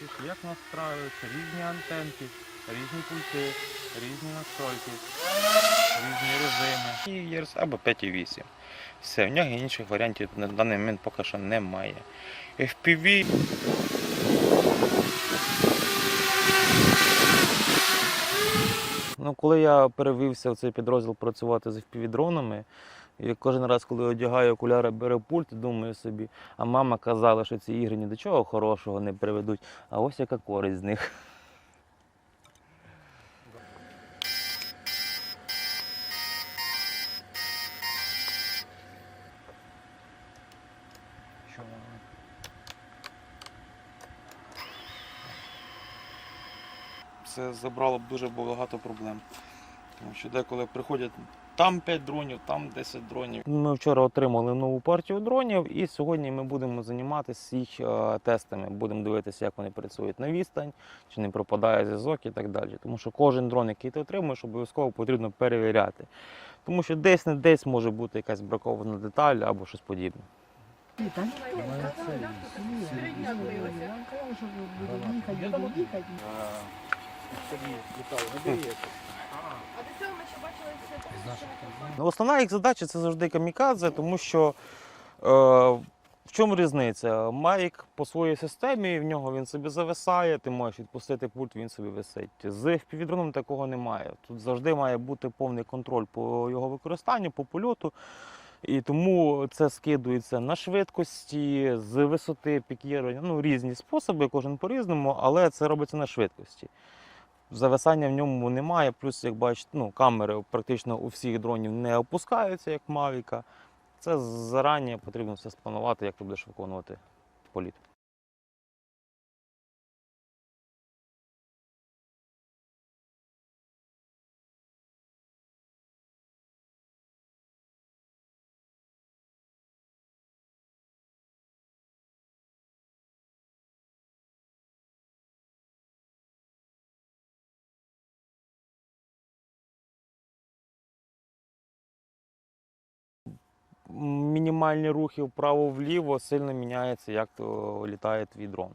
настраюються, як настраюються, різні антенки, різні пульти, різні настройки, різні режими. І ЄРС або 5,8. Все, в нього інших варіантів на даний момент поки що немає. FPV Ну, коли я перевівся в цей підрозділ працювати з FPV-дронами, і кожен раз, коли одягаю окуляри, беру пульт, думаю собі, а мама казала, що ці ігри ні до чого хорошого не приведуть, а ось яка користь з них. Це забрало б дуже багато проблем. Тому що деколи приходять там 5 дронів, там 10 дронів. Ми вчора отримали нову партію дронів, і сьогодні ми будемо займатися їх е, тестами. Будемо дивитися, як вони працюють на відстань, чи не пропадає зв'язок і так далі. Тому що кожен дрон, який ти отримуєш, обов'язково потрібно перевіряти. Тому що десь не десь може бути якась бракована деталь або щось подібне. А до цього ми ще бачили Ну, основна їх задача це завжди камікадзе, тому що е, в чому різниця? Майк по своїй системі, в нього він собі зависає, ти можеш відпустити пульт, він собі висить. З FPV-дроном такого немає. Тут завжди має бути повний контроль по його використанню, по польоту. І тому це скидується на швидкості, з висоти пікірування. Ну, різні способи, кожен по-різному, але це робиться на швидкості. Зависання в ньому немає. Плюс, як бачите, ну, камери практично у всіх дронів не опускаються, як Мавіка. Це зарані потрібно все спланувати, як ти будеш виконувати політ. Мінімальні рухи вправо-вліво сильно міняється, як то літає твій дрон.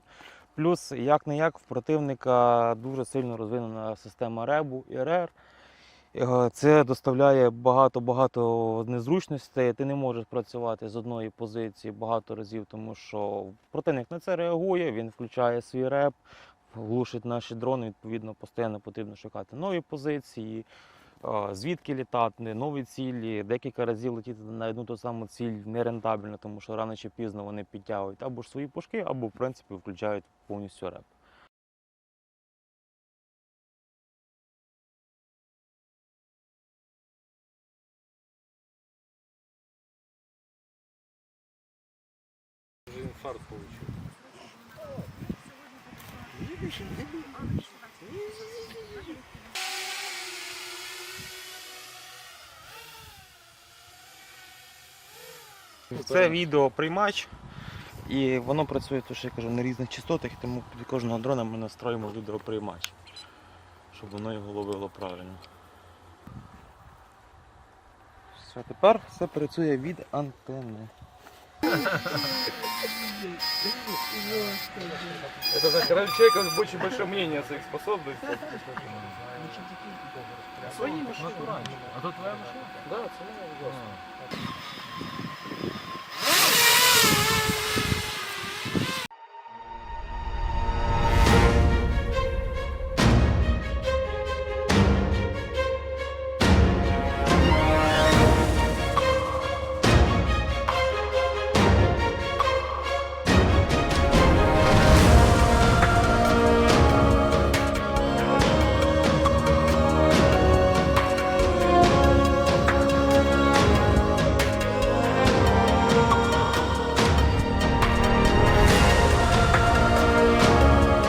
Плюс, як не як, в противника дуже сильно розвинена система ребу і РР. Е, Це доставляє багато-багато незручностей. Ти не можеш працювати з одної позиції багато разів, тому що противник на це реагує, він включає свій реп, глушить наші дрони. Відповідно, постійно потрібно шукати нові позиції, е, звідки літати, нові цілі. Декілька разів летіти на одну ту саму ціль нерентабельно, тому що рано чи пізно вони підтягують або ж свої пушки, або в принципі включають повністю реп. Инфаркт получил. Це відеоприймач, і воно працює, то, що я кажу, на різних частотах, тому під кожного дрона ми настроїмо відеоприймач, щоб воно його ловило правильно. Все, тепер все працює від антени. Это за с очень большое мнение о своих способностях. Свои машины. А то твоя машина? Да, це моя, будь ласка.